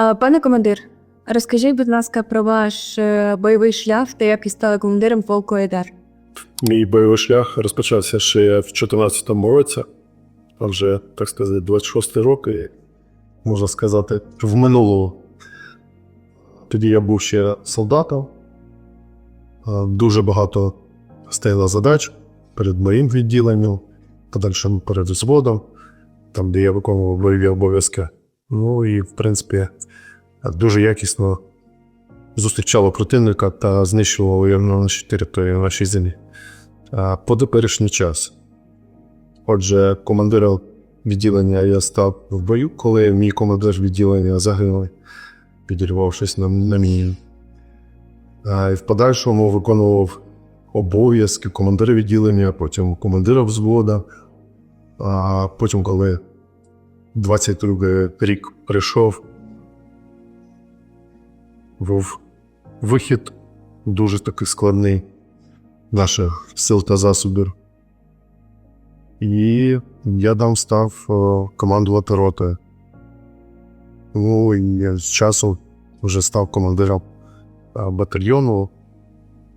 Пане командир, розкажіть, будь ласка, про ваш е, бойовий шлях та як ви стали командиром полку Айдар. Мій бойовий шлях розпочався ще в 2014 році, а вже, так сказати, 26 роки, можна сказати, в минулому. Тоді я був ще солдатом. Дуже багато стояло задач перед моїм відділенням, подальшим перед взводом, там, де я виконував бойові обов'язки. Ну і, в принципі, дуже якісно зустрічало противника та знищувало його на нашій території, на нашій землі. По теперішній час. Отже, командиром відділення я став в бою, коли мій командир відділення загинув, підірвавшись на, на міні. І в подальшому виконував обов'язки командира відділення, потім командира взвода. А потім, коли 22 рік прийшов, був вихід дуже такий складний наших сил та засобів. І я там став е, командувати ротою. Ну і з часом вже став командиром е, батальйону.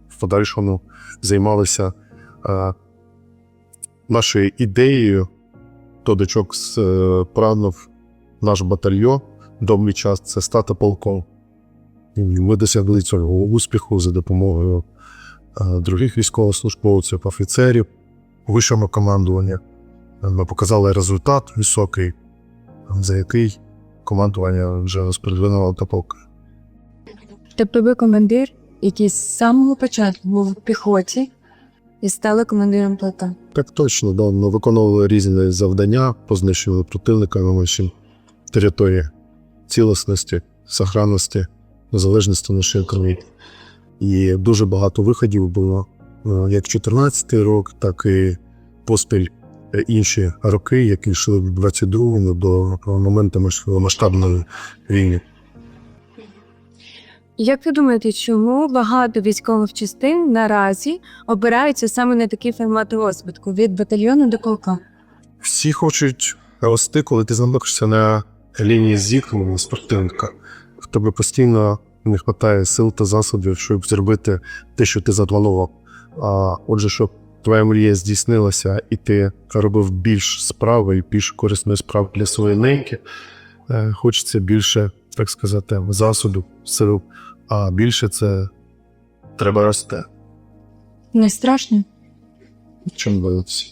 В подальшому займалися е, нашою ідеєю. Тодичок прагнув наш батальйон довгий час це стати полком. Ми досягли цього успіху за допомогою е, других військовослужбовців, офіцерів, вищому командуванню. Ми показали результат високий, за який командування вже розподвинуло до полка. Тобто ви командир, який з самого початку був в піхоті і стали командиром полка. Так точно, да, ми виконували різні завдання, познищували противника на нашій території цілісності, сохранності, незалежності нашої країни. І дуже багато виходів було е, як 14 рік, так і поспіль е, інші роки, які йшли в 22-му до моменту масштабної війни. Як ви думаєте, чому багато військових частин наразі обираються саме на такий формат розвитку від батальйону до полка? Всі хочуть рости, коли ти знаходишся на лінії зіткнення з противника. В тебе постійно не вистачає сил та засобів, щоб зробити те, що ти запланував. А отже, щоб твоя мрія здійснилася, і ти робив більш справи і більш корисної справи для своєї неньки, е, хочеться більше, так сказати, засобів, сил, а більше це треба рости. Не страшно Чим боються?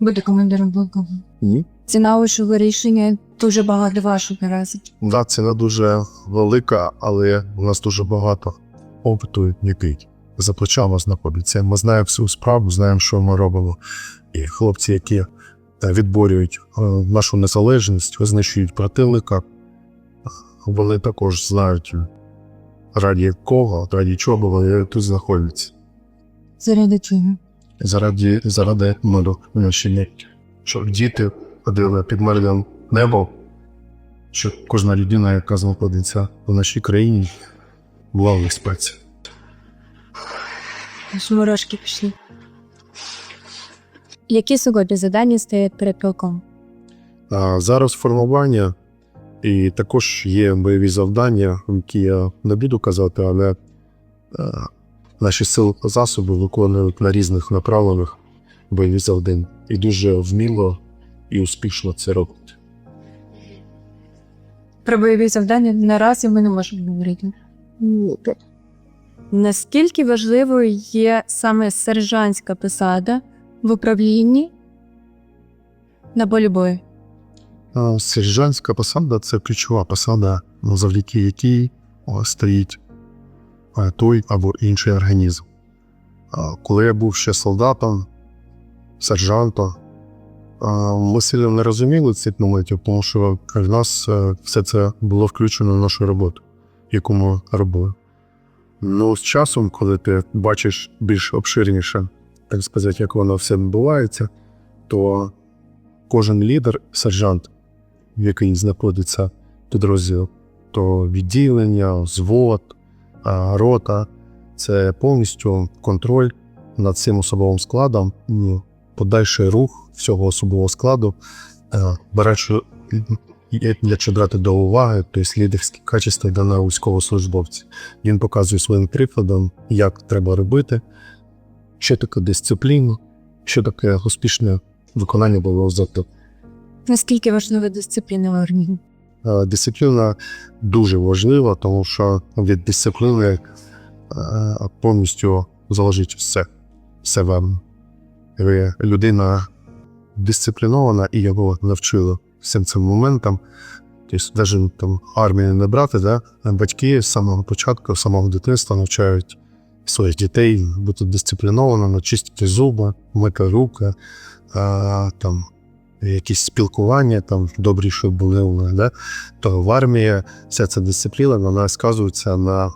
бути командиром полку? Ні. Ціна вашого рішення дуже багато вашого наразі. Да, ціна дуже велика, але у нас дуже багато опиту, який за плечами знаходиться. Ми знаємо всю справу, знаємо, що ми робимо. І хлопці, які е, відборюють е, нашу незалежність, знищують противника, вони також знають, раді кого, раді чого вони тут знаходяться. Заради чого? Заради, заради миру в. Щоб діти ходили під мирним небом, щоб кожна людина, яка знаходиться в нашій країні, була в безпеці. Аж мурашки пішли. Які сьогодні завдання стоять перед полком? А зараз формування і також є бойові завдання, які я не буду казати, але е, наші сили та засоби виконують на різних направленнях бойові завдання. І дуже вміло і успішно це роблять. Про бойові завдання наразі ми не можемо говорити. Наскільки важливою є саме сержантська посада в управлінні на полі бою? Сержантська посада це ключова посада, ну, завдяки якій стоїть той або інший організм. Коли я був ще солдатом, сержантом, ми сильно не розуміли цих моментів, тому що в нас е, все це було включено в нашу роботу, яку ми робили. Ну, з часом, коли ти бачиш більш обширніше, так сказати, як воно все відбувається, то кожен лідер, сержант, в який знаходиться підрозділ, то відділення, взвод, рота це повністю контроль над цим особовим складом, подальший рух всього особового складу, беречи є- якщо брати до уваги, то є лідерські качества даного військовослужбовця. Він показує своїм прикладом, як треба робити, що таке дисципліна, що таке успішне виконання бойового завдання. Наскільки важлива дисципліна в армії? Е, Дисципліна дуже важлива, тому що від дисципліни е, повністю залежить все. Все вам. Людина дисциплінована і його навчили всім цим моментам. Тобто, навіть там армію не брати, да? батьки з самого початку, з самого дитинства навчають своїх дітей бути дисциплінованими, чистити зуби, мити руки, е, там, якісь спілкування, там добрі, щоб були у них, да? то в армії вся ця дисципліна вона сказується на,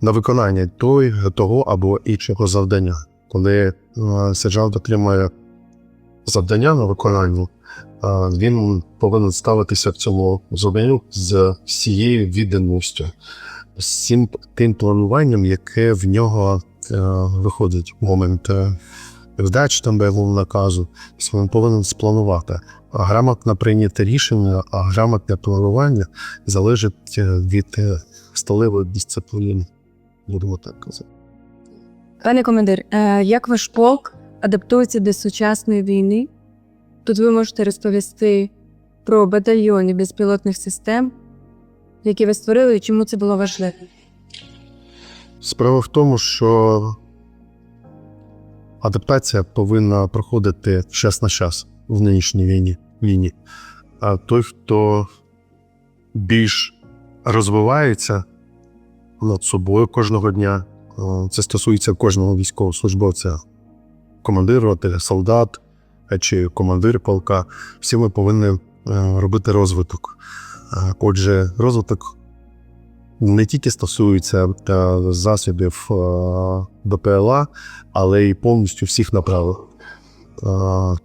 на виконання той, того або іншого завдання. Коли е, сержант отримує завдання на виконання, е, він повинен ставитися в цьому завданню з всією відданістю, з всім тим плануванням, яке в нього е, виходить в момент е, вдач там бойового наказу. Тобто Він повинен спланувати. А грамотно прийняти рішення, а грамотне планування залежить е, від е, сталевої дисципліни, будемо так казати. Пане командир, е, як ваш полк адаптується до сучасної війни? Тут ви можете розповісти про батальйони безпілотних систем, які ви створили, і чому це було важливо. Справа в тому, що адаптація повинна проходити час на час в нинішній війні. війні. А той, хто більш розвивається над собою кожного дня, е, це стосується кожного військовослужбовця, командир роти, солдат е, чи командир полка. Всі ми повинні е, робити розвиток. Е, Отже, розвиток не тільки стосується е, засобів е, БПЛА, але й повністю всіх направив. Е,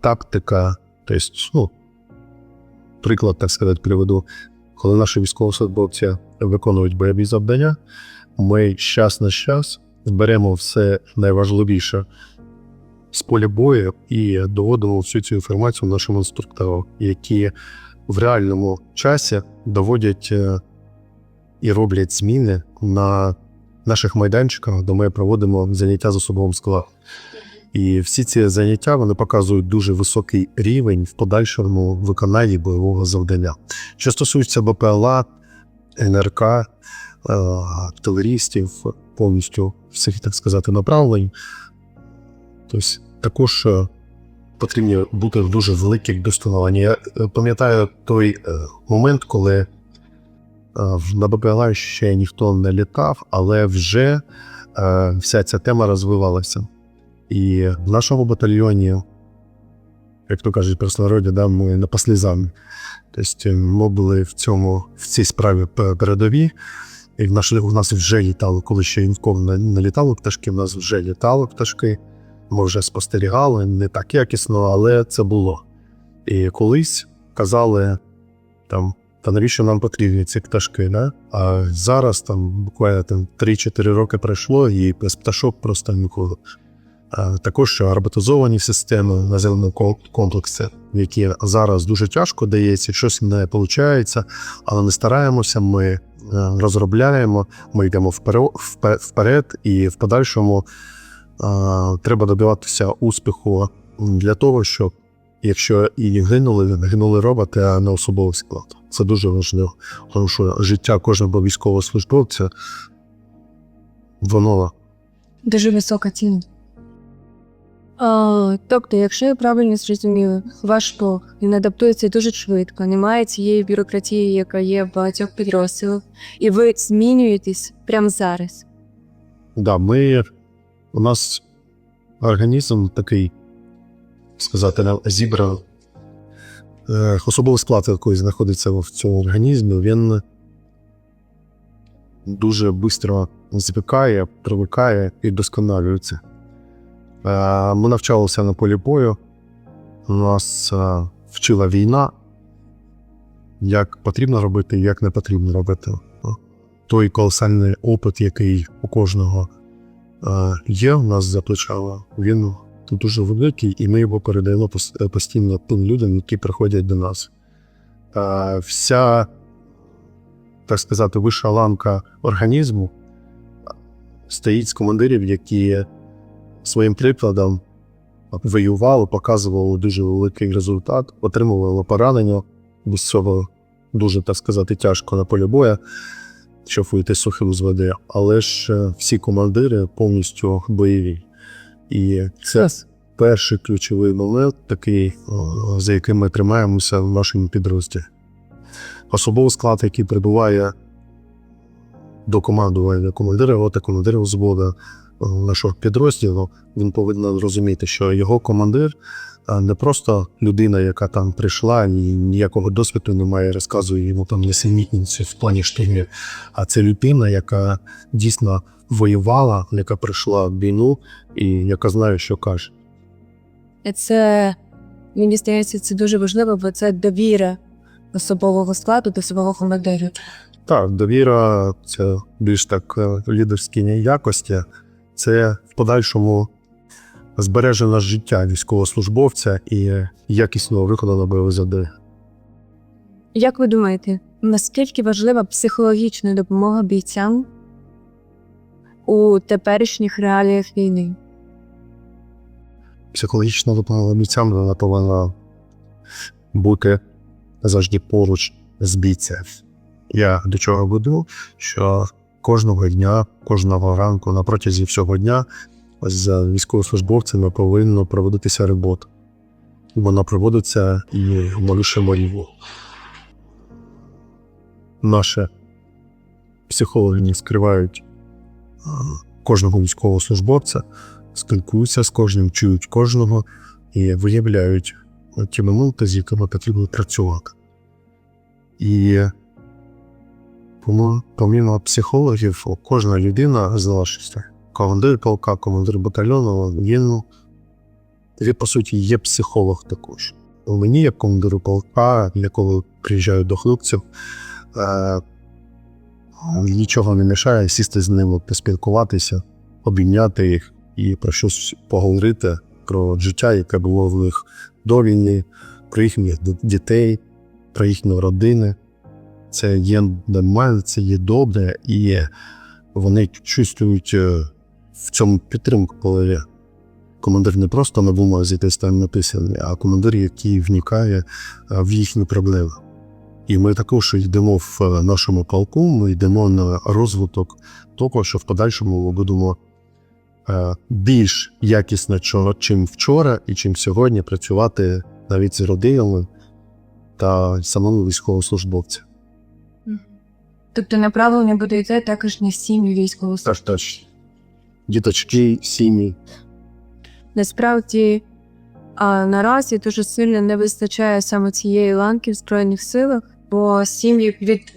Тактика, тобто, ну, приклад, так сказати, приведу, коли наші військовослужбовці виконують бойові завдання, ми час на час беремо все найважливіше з поля бою і доводимо всю цю інформацію нашим інструкторам, які в реальному часі доводять і роблять зміни на наших майданчиках, де ми проводимо заняття з особовим складом. І всі ці заняття вони показують дуже високий рівень в подальшому виконанні бойового завдання. Що стосується БПЛА, НРК, е, артилерістів, повністю всіх, так сказати, направлень, тобто також е, потрібні бути дуже великі досконалення. Я е, пам'ятаю той момент, коли в- на БПЛА ще ніхто не літав, але вже е, вся ця тема розвивалася. І в нашому батальйоні, як то кажуть, простонародді, да, ми на послізами. Тобто ми були в цьому, в цій справі передові. І в наш, у нас вже літало, коли ще інков не, не літало пташки, в нас вже літали пташки. Ми вже спостерігали не так якісно, але це було. І колись казали там, та навіщо нам потрібні ці пташки, да? А зараз там буквально там 3-4 роки пройшло, і без пташок просто ніколи. А також роботизовані системи наземного ком- комплексу, які зараз дуже тяжко дається, щось не виходить, але ми стараємося, ми е, розробляємо, ми йдемо вперед, вперед і в подальшому е, треба добиватися успіху для того, щоб якщо і гинули, гинули роботи, а не особовий склад. Це дуже важливо, тому що життя кожного військовослужбовця воно Дуже висока ціна. А, тобто, якщо я правильно зрозуміла, ваш полк він адаптується дуже швидко, немає цієї бюрократії, яка є в багатьох підрозділах, і ви змінюєтесь прямо зараз. Да, ми у нас організм такий, сказати. Е, Особовий склад, який знаходиться в цьому організмі, він дуже швидко звикає, привикає і досконалюється. Е, Ми навчалися на полі бою. Нас е, вчила війна, як потрібно робити, як не потрібно робити. Той колосальний опит, який у кожного е, є у нас за плечами, він дуже великий, і ми його передаємо постійно тим людям, які приходять до нас. е, вся, так сказати, вища ланка організму стоїть з командирів, які своїм прикладом воювали, показували дуже великий результат, отримували поранення. Без цього дуже, так сказати, тяжко на полі бою, щоб вийти сухим з води. Але ж е, всі командири повністю бойові. І це перший ключовий момент, такий, за яким ми тримаємося в нашому підрозділі. Особовий склад, який прибуває до командування командира, роти, командира взводу нашого підрозділу, він повинен розуміти, що його командир не просто людина, яка там прийшла і ніякого досвіду немає, розказує йому там несенітниці в плані штурмів, а це людина, яка дійсно воювала, яка прийшла в війну і яка знає, що каже. Це мені здається, це дуже важливо, бо це довіра особового складу до свого командира. Так, довіра це більш так е, лідерські якості. Це в подальшому збереження життя військовослужбовця і якісного виходу на бойове завдання. Як ви думаєте, наскільки важлива психологічна допомога бійцям у теперішніх реаліях війни? Психологічна допомога бійцям вона повинна бути завжди поруч з бійцем. Я до чого веду, що кожного дня, кожного ранку на протязі всього дня з військовослужбовцями повинна проводитися робота. Вона проводиться і в малюшому рівні. Наші психологи не скривають кожного військовослужбовця, спілкуються з кожним, чують кожного і виявляють ті моменти, з якими потрібно працювати. І помимо психологів, кожна людина залишиться. Командир полка, командир батальйону, він, ну, він, по суті, є психолог також. Мені, як командиру полка, я коли приїжджаю до хлопців, е, нічого не мішає сісти з ними, поспілкуватися, обійняти їх і про щось поговорити про життя, яке було в них до війни, про їхніх дітей, про їхні родини. Це є нормально, це є добре, і вони чувствують е, в цьому підтримку, коли командир не просто на бумазі десь там написаний, а командир, який вникає е, в їхні проблеми. І ми також йдемо в е, нашому полку, ми йдемо на розвиток того, що в подальшому ми будемо більш якісно, чим вчора і чим сьогодні працювати навіть з родинами та самому військовослужбовцям. Тобто направлення буде йти також на сім'ї військовослужбовців. Так, точно. Діточки, сім'ї. Насправді, а наразі дуже сильно не вистачає саме цієї ланки в Збройних силах, бо сім'ї від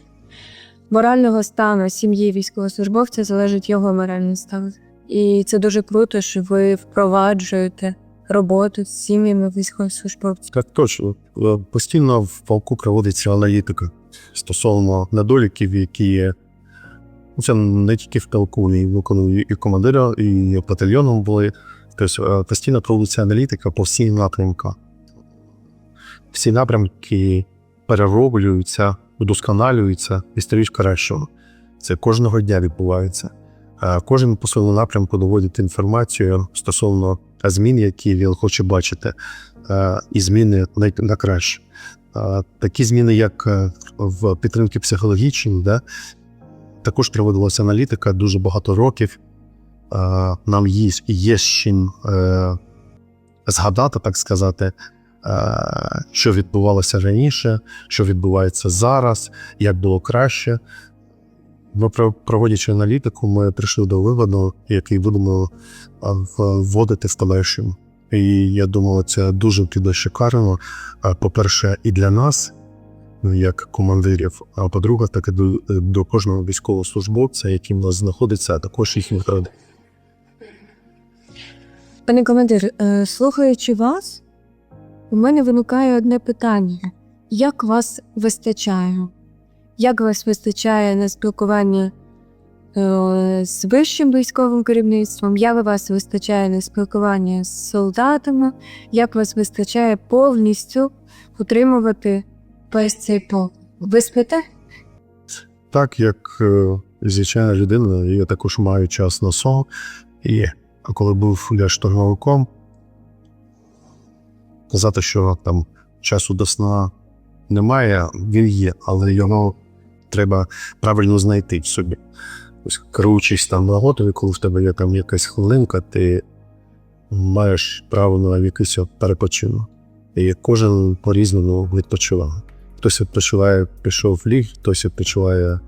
морального стану сім'ї військовослужбовця залежить його моральний стан. І це дуже круто, що ви впроваджуєте роботу з сім'ями військовослужбовців. Так точно. Е, Постійно в полку проводиться аналітика стосовно недоліків, які є. Ну, Це не тільки в полку, і виконую і командира, і батальйоном були. Тобто е, постійно проводиться аналітика по всім напрямкам. Всі напрямки перероблюються, вдосконалюються і стають кращими. Це кожного дня відбувається. Е, Кожен по своєму напрямку доводить інформацію стосовно змін, які він хоче бачити, е, і зміни на, краще. Такі зміни, як в підтримці психологічній, да, також проводилася аналітика дуже багато років. Е, Нам є, є з чим е, згадати, так сказати, е, що відбувалося раніше, що відбувається зараз, як було краще. Ми про- проводячи аналітику, ми прийшли до виводу, який будемо вводити в подальшому. І я думаю, це дуже піде шикарно. По-перше, і для нас, ну, як командирів, а по-друге, так і до, до кожного військовослужбовця, який в нас знаходиться, а також їхніх родин. Пане командир, е, слухаючи вас, у мене виникає одне питання: як вас вистачає? Як вас вистачає на спілкування е, з вищим військовим керівництвом? Як вас вистачає на спілкування з солдатами? Як вас вистачає повністю утримувати весь цей полк? Ви спите? Так як е, звичайна людина, я також маю час на сон. І коли був я штурмовиком, казати, що там часу до сна немає, він є, але його треба правильно знайти в собі. Ось керуючись там нагодою, коли в тебе є там якась хвилинка, ти маєш право на якийсь перепочинок. І кожен по-різному відпочиває. Хтось відпочиває, пішов в ліг, хтось відпочиває,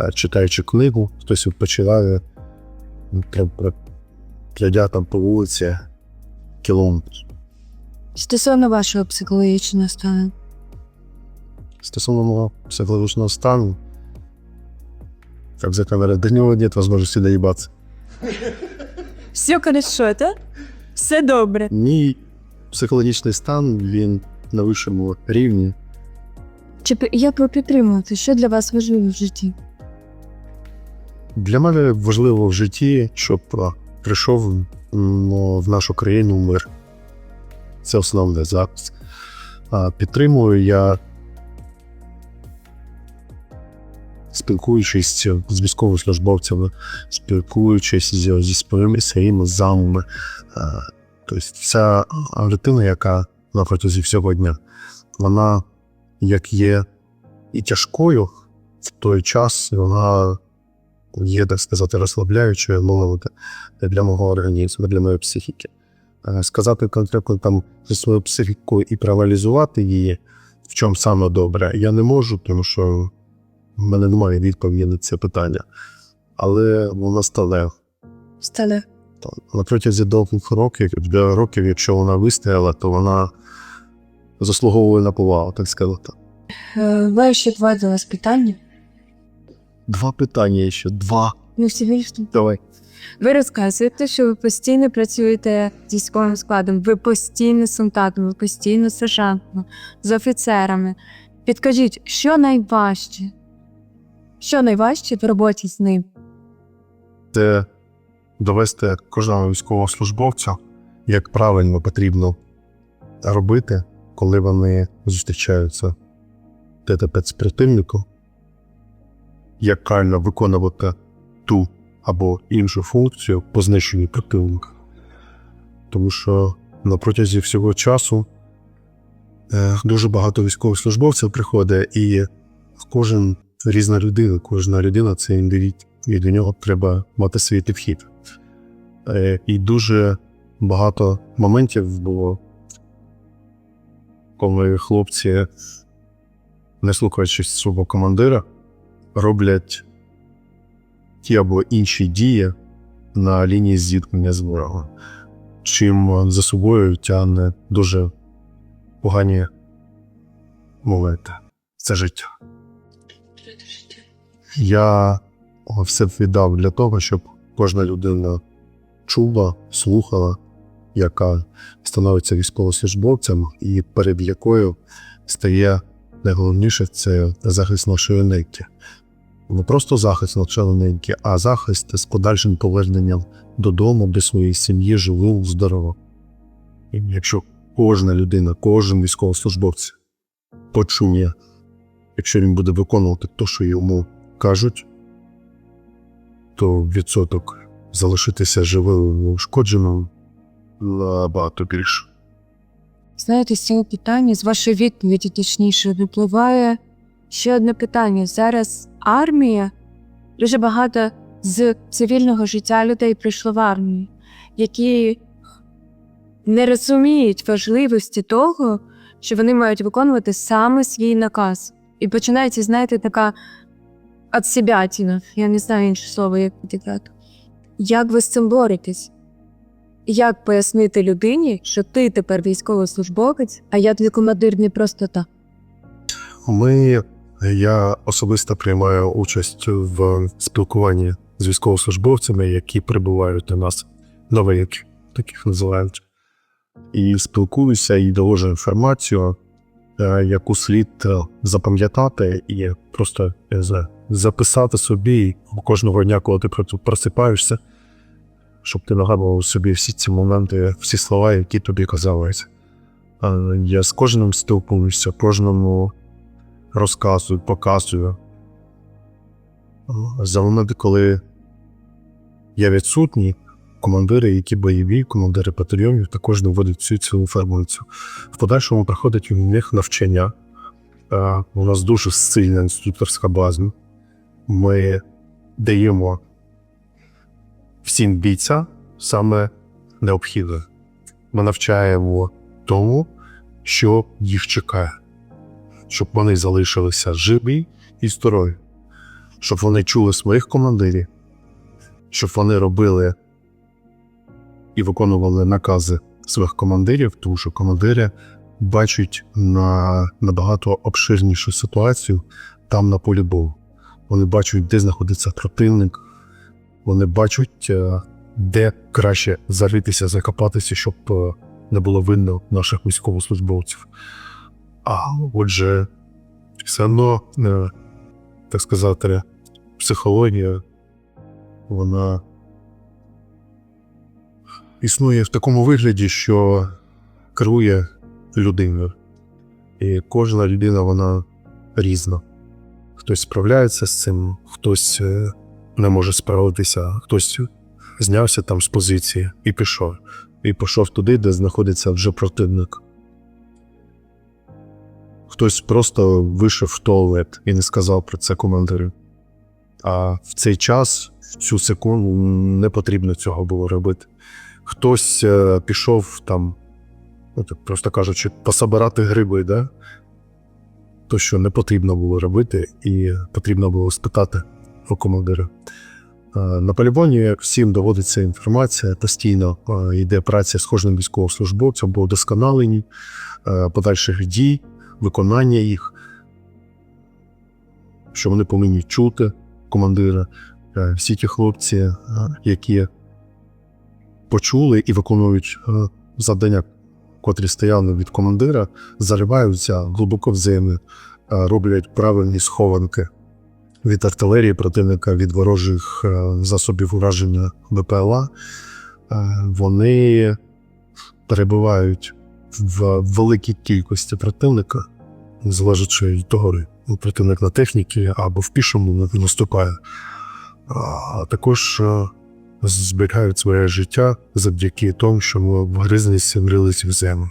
е, читаючи книгу, хтось відпочиває, пройдя там по вулиці кілометр. Стосовно вашого психологічного стану. Стосовно мого психологічного стану, как за камерой, до него нет возможности доебаться. Все хорошо, так? Все добре. Мій психологічний стан, він на вищому рівні. Чи пі- як ви підтримуєте? Що для вас важливо в житті? Для мене важливо в житті, щоб а, прийшов в нашу країну мир. Це основне зараз. А, підтримую я, спілкуючись з військовослужбовцями, спілкуючись зі своїми своїми замами. Тобто ця рутина, яка на протязі всього дня, вона як є і тяжкою в той час, вона є, так сказати, розслабляючою мовою для мого організму, для моєї психіки. Е, Сказати конкретно там за свою психіку і проаналізувати її, в чому саме добре, я не можу, тому що в мене немає відповіді на це питання. Але вона стале. Стане. На протязі довгих років, для років, якщо вона вистояла, то вона заслуговує на повагу, так сказати. Маю ще два до вас питання. Два питання ще. Два. Ну, всі Давай. Ви розказуєте, що ви постійно працюєте з військовим складом, ви постійно з солдатами, ви постійно з сержантами, з офіцерами. Підкажіть, що найважче? Що найважче в роботі з ним? це довести кожного військовослужбовця, як правильно потрібно робити, коли вони зустрічаються ТТП з противником, як правильно виконувати ту або іншу функцію по знищенню противника. Тому що на протязі всього часу е, дуже багато військовослужбовців приходить, і кожен різна людина, кожна людина це індивід, і до нього треба мати свій підхід. Е, І дуже багато моментів було, коли хлопці, не слухаючись свого командира, роблять ті або інші дії на лінії зіткнення з ворогом, чим за собою тягне дуже погані моменти. Це життя. Я все віддав для того, щоб кожна людина чула, слухала, яка становиться військовослужбовцем, і перед якою стає найголовніше це захист нашої неньки. Не просто захист нашої а захист з подальшим поверненням додому, до своєї сім'ї, живим, здорово. І якщо кожна людина, кожен військовослужбовець почує, якщо він буде виконувати те, що йому кажуть, то відсоток залишитися живим неушкодженим набагато більше. Знаєте, з цього питання, з вашої відповіді, точніше, випливає ще одне питання. Зараз армія, дуже багато з цивільного життя людей прийшло в армію, які не розуміють важливості того, що вони мають виконувати саме свій наказ. І починається, знаєте, така отсебятіна, я не знаю інше слово, як підіграти. Як ви з цим боретесь? Як пояснити людині, що ти тепер військовослужбовець, а я твій командир не просто так? Ми, я особисто приймаю участь в спілкуванні з військовослужбовцями, які прибувають до нас новинки, таких називають. І спілкуюся і довожу інформацію, е, яку слід е, запам'ятати і просто знаю, записати собі кожного дня, коли ти просипаєшся, щоб ти нагадував собі всі ці моменти, всі слова, які тобі казалися. Е, Я з кожним спілкуюся, кожному розказую, показую. За моменти, коли я відсутній, командири, які бойові, командири батальйонів також доводять всю цю інформацію. В подальшому проходить у них навчання. У нас дуже сильна інструкторська база. Ми даємо всім бійцям саме необхідне. Ми навчаємо тому, що їх чекає, щоб вони залишилися живі і здорові, щоб вони чули своїх командирів, щоб вони робили і виконували накази своїх командирів, тому що командири бачать на набагато обширнішу ситуацію там на полі бою. Вони бачать, де знаходиться противник, вони бачать, е, де краще заритися, закопатися, щоб е, не було видно наших військовослужбовців. А отже, все одно, е, так сказати, психологія, вона існує в такому вигляді, що керує людиною. І кожна людина вона різна. Хтось справляється з цим, хтось е, не може справитися, хтось знявся там з позиції і пішов. І пішов туди, де знаходиться вже противник. Хтось просто вийшов в туалет і не сказав про це командиру. А в цей час, в цю секунду, не потрібно цього було робити. Хтось е, пішов там, ну так просто кажучи, пособирати гриби, да? то, що не потрібно було робити, і потрібно було спитати у командира. Е, На полігоні всім доводиться інформація, постійно е, йде праця з кожним військовослужбовцем по удосконаленні е, подальших дій, виконання їх, що вони повинні чути командира. Е, Всі ті хлопці, е, які почули і виконують е, завдання, котрі стояли від командира, зариваються глибоко в землю, роблять правильні схованки від артилерії противника, від ворожих засобів ураження БПЛА. Вони перебувають в великій кількості противника, залежачи від того, противник на техніці або в пішому наступає. А також е, зберігають своє життя завдяки тому, що ми вгризлися, мрилися в землю,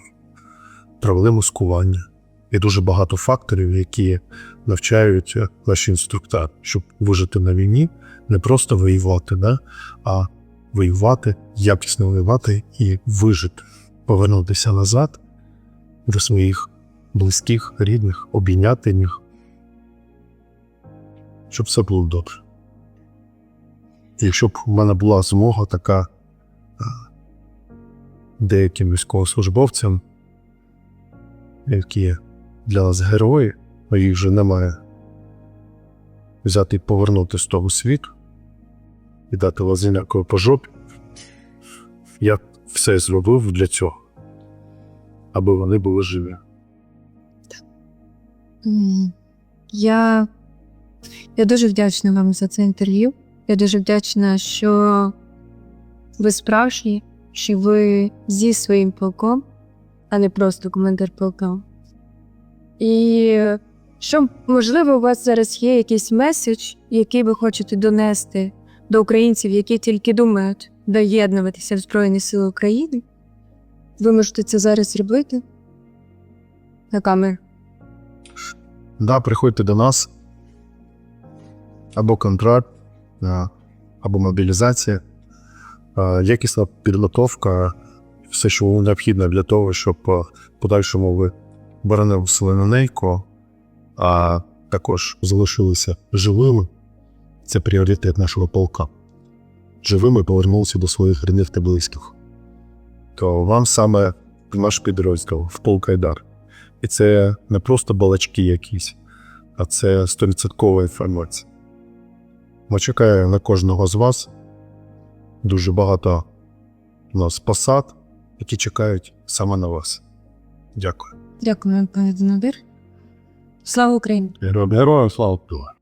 провели маскування. І дуже багато факторів, які навчають е, наші інструктори, щоб вижити на війні, не просто воювати, да? а воювати, якісно воювати і вижити, повернутися назад до своїх близьких, рідних, обійняти їх, щоб все було добре. Якщо б в мене була змога така е, деяким військовослужбовцям, які для нас герої, а їх вже немає, взяти і повернути з того світу і дати лазінякою по жопі, я все зробив для цього, аби вони були живі. Я, я дуже вдячна вам за це інтерв'ю. Я дуже вдячна, що ви справжні, що ви зі своїм полком, а не просто командир полка. І що, можливо, у вас зараз є якийсь меседж, який ви хочете донести до українців, які тільки думають доєднуватися в Збройні Сили України. Ви можете це зараз зробити на камеру. Да, приходьте до нас або контракт, або мобілізація, якісна підготовка, все, що необхідно для того, щоб в подальшому ви боронили Селенонейко, а також залишилися живими. Це пріоритет нашого полка. Живими повернулися до своїх рідних та близьких. То вам саме в наш підрозділ, в полк Айдар. І це не просто балачки якісь, а це 100% інформація. Ми чекаємо на кожного з вас. Дуже багато у нас посад, які чекають саме на вас. Дякую. Дякую, пане Донадир. Слава Україні! Героям слава!